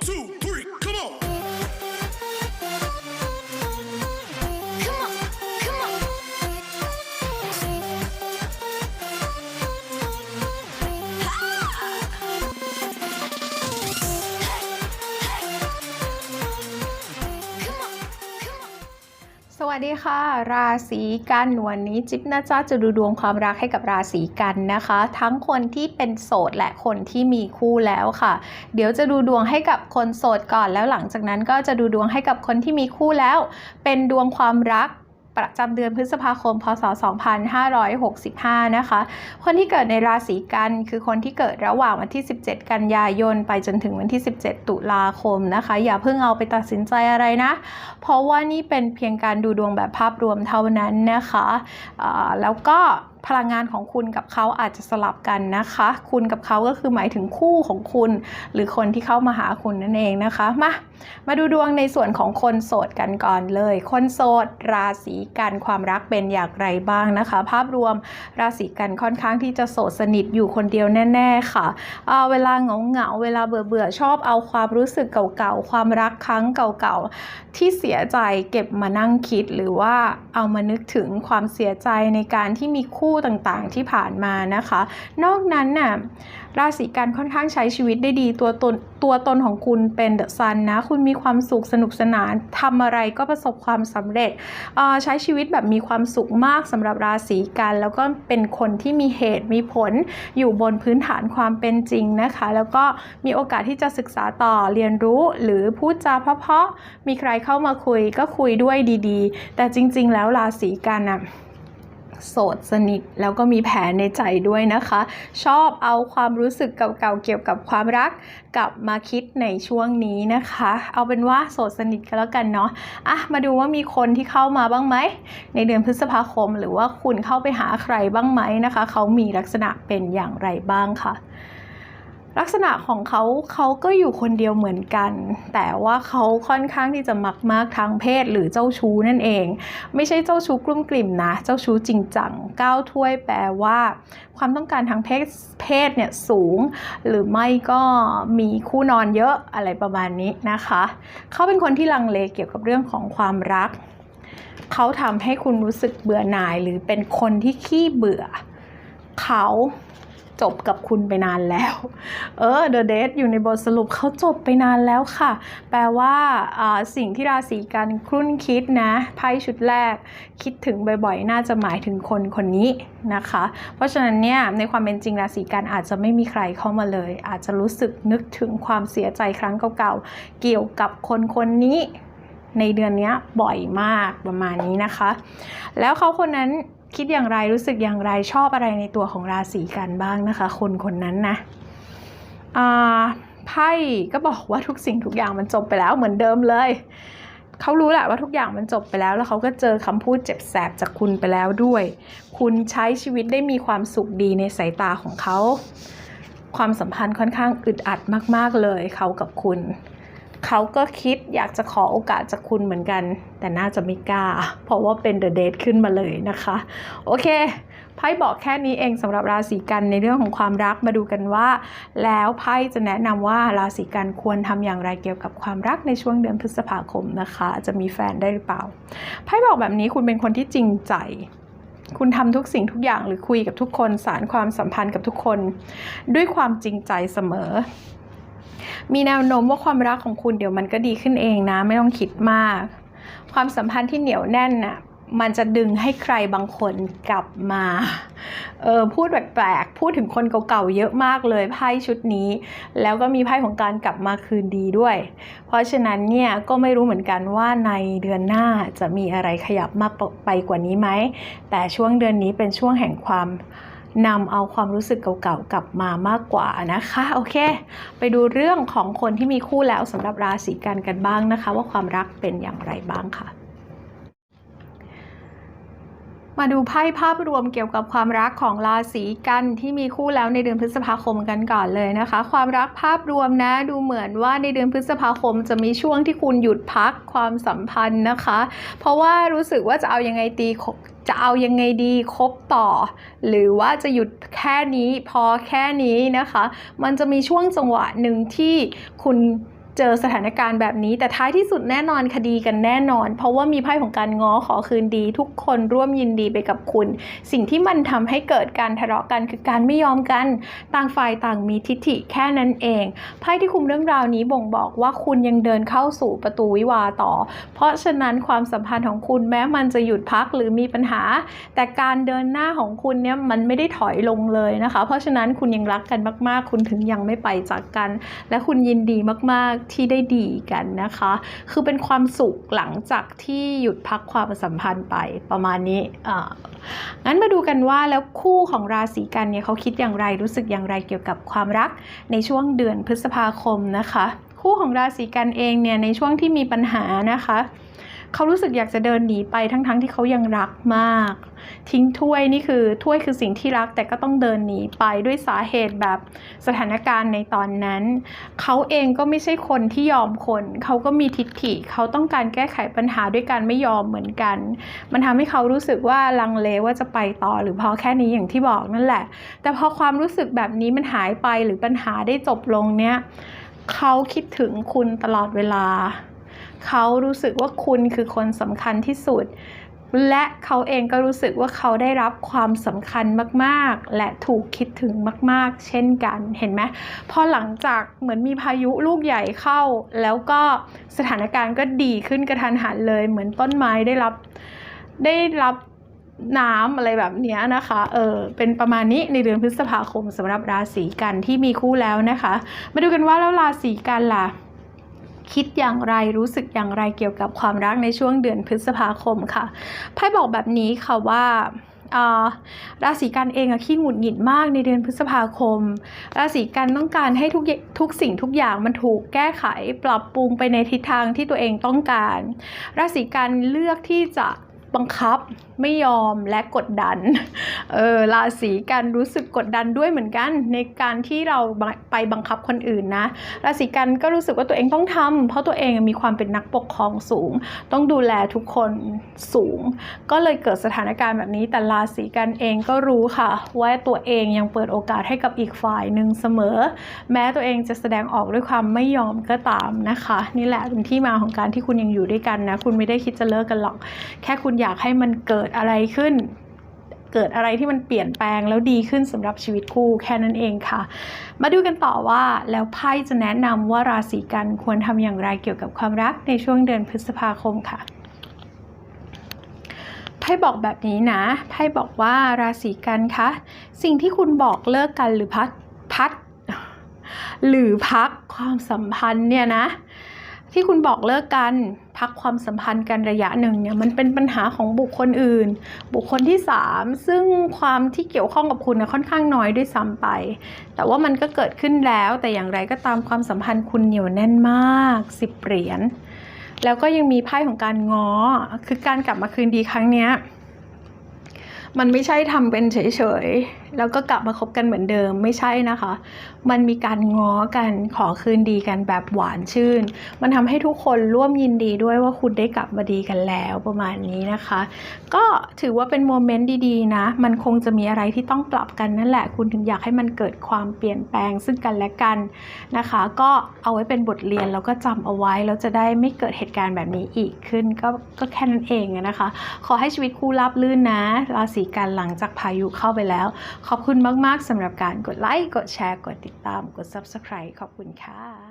two, วัสดีค่ะ ราศีกันวันนี้จิ๊บนะจ๊ะจะดูดวงความรักให้กับราศีกันนะคะ ทั้งคนที่เป็นโสดและคนที่มีคู่แล้วค่ะ เดี๋ยวจะดูดวงให้กับคนโสดก่อนแล้วหลังจากนั้นก็จะดูดวงให้กับคนที่มีคู่แล้ว เป็นดวงความรัก ประจำเดือนพฤษภาคม พศ 2565 นะคะ คนที่เกิดในราศีกันคือคนที่เกิดระหว่างวันที่ 17 กันยายน ไปจนถึงวันที่ 17 ตุลาคมนะคะ อย่าเพิ่งเอาไปตัดสินใจอะไรนะ เพราะว่านี่เป็นเพียงการดูดวงแบบภาพรวมเท่านั้นนะคะ แล้วก็ พลังงานของคุณกับเขาอาจจะสลับกันนะคะ คุณกับเขาก็คือหมายถึงคู่ของคุณ หรือคนที่เข้ามาหาคุณนั่นเองนะคะมามาดูดวงในส่วนของคนโสดกันก่อนเลย คนโสด ราศีกันความรักเป็นอย่างไรบ้างนะคะ ภาพรวมราศีกันค่อนข้างที่จะโสดสนิทอยู่คนเดียวแน่ ๆ ค่ะอ่าเวลาเหงาเหงาเวลาเบื่อเบื่อชอบเอาความรู้สึกเก่าๆความรักครั้งเก่าๆที่เสียใจเก็บมานั่งคิดหรือว่าเอามานึกถึงความเสียใจในการที่มีคู่ต่างๆที่ผ่านมานะคะ นอกนั้นน่ะราศีกันค่อนข้างใช้ชีวิตได้ดีตัวตนตัวตนของคุณเป็นเดอะซันนะ คุณมีความสุขสนุกสนานทำอะไรก็ประสบความสำเร็จใช้ชีวิตแบบมีความสุขมากสำหรับราศีกันแล้วก็เป็นคนที่มีเหตุมีผลอยู่บนพื้นฐานความเป็นจริงนะคะ แล้วก็มีโอกาสที่จะศึกษาต่อเรียนรู้หรือพูดจาเพราะๆมีใครเข้ามาคุยก็คุยด้วยดีๆ แต่จริง ๆ แล้วราศีกันอะ โสดสนิท แล้วก็มีแผลในใจด้วยนะคะ ชอบเอาความรู้สึกเก่าๆเกี่ยวกับความรักกลับมาคิดในช่วงนี้นะคะ เอาเป็นว่าโสดสนิทกันแล้วกันเนาะอะมาดูว่ามีคนที่เข้ามาบ้างไหมในเดือนพฤษภาคม หรือว่าคุณเข้าไปหาใครบ้างไหมนะคะ เขามีลักษณะเป็นอย่างไรบ้างค่ะ ลักษณะของเขาเขาก็อยู่คนเดียวเหมือนกัน แต่ว่าเขาค่อนข้างที่จะมักมากทางเพศหรือเจ้าชู้นั่นเอง ไม่ใช่เจ้าชู้กลุ่มกลิ่มนะ เจ้าชู้จริงจังก้าวถ้วยแปลว่า ความต้องการทางเพศเพศเนี่ยสูง หรือไม่ก็มีคู่นอนเยอะอะไรประมาณนี้นะคะ เขาเป็นคนที่ลังเลเกี่ยวกับเรื่องของความรัก เขาทำให้คุณรู้สึกเบื่อหน่ายหรือเป็นคนที่ขี้เบื่อ เขา จบกับคุณไปนานแล้ว เออ The Date อยู่ในบทสรุปเขาจบไปนานแล้วค่ะ แปลว่าสิ่งที่ราศีกันครุ่นคิดนะไพ่ชุดแรก คิดถึงบ่อยๆ น่าจะหมายถึงคนคนนี้นะคะ เพราะฉะนั้นเนี่ยในความเป็นจริงราศีกันอาจจะไม่มีใครเข้ามาเลย อาจจะรู้สึกนึกถึงความเสียใจครั้งเก่าๆ เกี่ยวกับคนคนนี้ในเดือนนี้บ่อยมากประมาณนี้นะคะ แล้วเขาคนนั้น คิดอย่างไรรู้สึกอย่างไรชอบอะไรในตัวของราศีกันบ้างนะคะ คนคนนั้นนะไพ่ก็บอกว่าทุกสิ่งทุกอย่างมันจบไปแล้วเหมือนเดิมเลยเขารู้แหละว่าทุกอย่างมันจบไปแล้ว แล้วเขาก็เจอคำพูดเจ็บแสบจากคุณไปแล้วด้วย คุณใช้ชีวิตได้มีความสุขดีในสายตาของเขา ความสัมพันธ์ค่อนข้างอึดอัดมาก ๆเลยเขากับคุณ เขาก็คิดอยากจะขอโอกาสจากคุณเหมือนกัน แต่น่าจะไม่กล้า เพราะว่าเป็น The Date ขึ้นมาเลยนะคะ โอเคไพ่บอกแค่นี้เองสำหรับราศีกันในเรื่องของความรักมาดูกันว่า แล้วไพ่จะแนะนำว่าราศีกันควรทำอย่างไรเกี่ยวกับความรักในช่วงเดือนพฤษภาคมนะคะ จะมีแฟนได้หรือเปล่าไพ่บอกแบบนี้คุณเป็นคนที่จริงใจคุณทำทุกสิ่งทุกอย่างหรือคุยกับทุกคนสารความสัมพันธ์กับทุกคน ด้วยความจริงใจเสมอ มีแนวโน้มว่าความรักของคุณเดี๋ยวมันก็ดีขึ้นเองนะ ไม่ต้องคิดมาก ความสัมพันธ์ที่เหนียวแน่นน่ะมันจะดึงให้ใครบางคนกลับมา เออพูดแปลกๆ พูดถึงคนเก่าๆ เยอะมากเลยไพ่ชุดนี้ แล้วก็มีไพ่ของการกลับมาคืนดีด้วย เพราะฉะนั้นเนี่ยก็ไม่รู้เหมือนกันว่าในเดือนหน้าจะมีอะไรขยับมากไปกว่านี้ไหม แต่ช่วงเดือนนี้เป็นช่วงแห่งความ นำเอาความรู้สึกเก่าๆกลับมามากกว่านะคะ โอเค ไปดูเรื่องของคนที่มีคู่แล้วสำหรับราศีกันกันบ้างนะคะ ว่าความรักเป็นอย่างไรบ้างค่ะ มาดูไพ่ภาพรวมเกี่ยวกับความรักของราศีกันที่มีคู่แล้วในเดือนพฤษภาคมกันก่อนเลยนะคะ ความรักภาพรวมนะดูเหมือนว่าในเดือนพฤษภาคมจะมีช่วงที่คุณหยุดพักความสัมพันธ์นะคะ เพราะว่ารู้สึกว่าจะเอายังไงตีจะเอายังไงดีคบต่อ หรือว่าจะหยุดแค่นี้พอแค่นี้นะคะ มันจะมีช่วงจังหวะหนึ่งที่คุณ เจอสถานการณ์แบบนี้ แต่ท้ายที่สุดแน่นอนคดีกันแน่นอน เพราะว่ามีไพ่ของการง้อขอคืนดี ทุกคนร่วมยินดีไปกับคุณ สิ่งที่มันทำให้เกิดการทะเลาะกันคือการไม่ยอมกัน ต่างฝ่ายต่างมีทิฐิแค่นั้นเองไพ่ที่คุมเรื่องราวนี้บ่งบอกว่าคุณยังเดินเข้าสู่ประตูวิวาต่อ เพราะฉะนั้นความสัมพันธ์ของคุณแม้มันจะหยุดพักหรือมีปัญหา แต่การเดินหน้าของคุณเนี่ยมันไม่ได้ถอยลงเลยนะคะ เพราะฉะนั้นคุณยังรักกันมาก ๆ คุณถึงยังไม่ไปจากกัน และคุณยินดีมาก ๆที่ได้ดีกันนะคะ คือเป็นความสุขหลังจากที่หยุดพักความสัมพันธ์ไปประมาณนี้อ่างั้นมาดูกันว่าแล้วคู่ของราศีกันเนี่ยเขาคิดอย่างไรรู้สึกอย่างไรเกี่ยวกับความรักในช่วงเดือนพฤษภาคมนะคะ คู่ของราศีกันเองเนี่ยในช่วงที่มีปัญหานะคะ เขารู้สึกอยากจะเดินหนีไปทั้งๆทที่เขายังรักมาก ทิ้งถ้วยนี่คือถ้วยคือสิ่งที่รักแต่ก็ต้องเดินหนีไปด้วยสาเหตุแบบสถานการณ์ในตอนนั้น เขาเองก็ไม่ใช่คนที่ยอมคน เขาก็มีทิฐิเขาต้องการแก้ไขปัญหาด้วยการไม่ยอมเหมือนกัน มันทำให้เขารู้สึกว่าลังเลว่าจะไปต่อหรือพอแค่นี้อย่างที่บอกนั่นแหละ แต่พอความรู้สึกแบบนี้มันหายไปหรือปัญหาได้จบลงเนี่ยเขาคิดถึงคุณตลอดเวลา เขารู้สึกว่าคุณคือคนสำคัญที่สุด และเขาเองก็รู้สึกว่าเขาได้รับความสำคัญมากๆ และถูกคิดถึงมาก ๆ เช่นกันเห็นไหมพอหลังจากเหมือนมีพายุลูกใหญ่เข้า แล้วก็สถานการณ์ก็ดีขึ้นกระทันหันเลย เหมือนต้นไม้ได้รับได้รับน้ำอะไรแบบนี้นะคะ เออ เป็นประมาณนี้ในเดือนพฤษภาคมสำหรับราศีกันที่มีคู่แล้วนะคะ มาดูกันว่าแล้วราศีกันล่ะ คิดอย่างไรรู้สึกอย่างไรเกี่ยวกับความรักในช่วงเดือนพฤษภาคมค่ะไพ่บอกแบบนี้ค่ะว่าราศีกันเองอะขี้หงุดหงิดมากในเดือนพฤษภาคม ราศีกันต้องการให้ทุกทุกสิ่งทุกอย่างมันถูกแก้ไขปรับปรุงไปในทิศทางที่ตัวเองต้องการ ราศีกันเลือกที่จะ บังคับไม่ยอมและกดดันเออราศีกันรู้สึกกดดันด้วยเหมือนกัน ในการที่เราไปบังคับคนอื่นนะราศีกันก็รู้สึกว่าตัวเองต้องทำเพราะตัวเองมีความเป็นนักปกครองสูง ต้องดูแลทุกคนสูง ก็เลยเกิดสถานการณ์แบบนี้ แต่ราศีกันเองก็รู้ค่ะว่าตัวเองยังเปิดโอกาสให้กับอีกฝ่ายหนึ่งเสมอ แม้ตัวเองจะแสดงออกด้วยความไม่ยอมก็ตามนะคะ นี่แหละเป็นที่มาของการที่คุณยังอยู่ด้วยกันนะคุณไม่ได้คิดจะเลิกกันหรอก แค่คุณอยากให้มันเกิดอะไรขึ้น เกิดอะไรที่มันเปลี่ยนแปลงแล้วดีขึ้นสำหรับชีวิตคู่แค่นั้นเองค่ะ มาดูกันต่อว่าแล้วไพ่จะแนะนำว่าราศีกันควรทำอย่างไรเกี่ยวกับความรักในช่วงเดือนพฤษภาคมค่ะไพ่บอกแบบนี้นะ ไพ่บอกว่าราศีกันคะ สิ่งที่คุณบอกเลิกกันหรือพัดพัด หรือพักความสัมพันธ์เนี่ยนะ ที่คุณบอกเลิกกันพักความสัมพันธ์กันระยะหนึ่งเนี่ยมันเป็นปัญหาของบุคคลอื่น บุคคลที่ 3 ซึ่งความที่เกี่ยวข้องกับคุณเนี่ยค่อนข้างน้อยด้วยซ้ำไป แต่ว่ามันก็เกิดขึ้นแล้วแต่อย่างไรก็ตามความสัมพันธ์คุณเหนียวแน่นมากสิบเหรียญแล้วก็ยังมีไพ่ของการง้อคือการกลับมาคืนดีครั้งเนี้ยมันไม่ใช่ทำเป็นเฉยๆ แล้วก็กลับมาคบกันเหมือนเดิมไม่ใช่นะคะ มันมีการง้อกันขอคืนดีกันแบบหวานชื่น มันทำให้ทุกคนร่วมยินดีด้วยว่าคุณได้กลับมาดีกันแล้วประมาณนี้นะคะ ก็ถือว่าเป็นโมเมนต์ดีๆนะ มันคงจะมีอะไรที่ต้องปรับกันนั่นแหละ คุณถึงอยากให้มันเกิดความเปลี่ยนแปลงซึ่งกันและกันนะคะ ก็เอาไว้เป็นบทเรียนแล้วก็จำเอาไว้แล้วจะได้ไม่เกิดเหตุการณ์แบบนี้อีกขึ้นก็ก็แค่นั้นเองนะคะ ขอให้ชีวิตคู่ราบลื่นนะราศีกันหลังจากพายุเข้าไปแล้วขอบคุณมาก ๆสำหรับการกดไลค์ กดแชร์ กดติดตาม กด Subscribe ขอบคุณค่ะ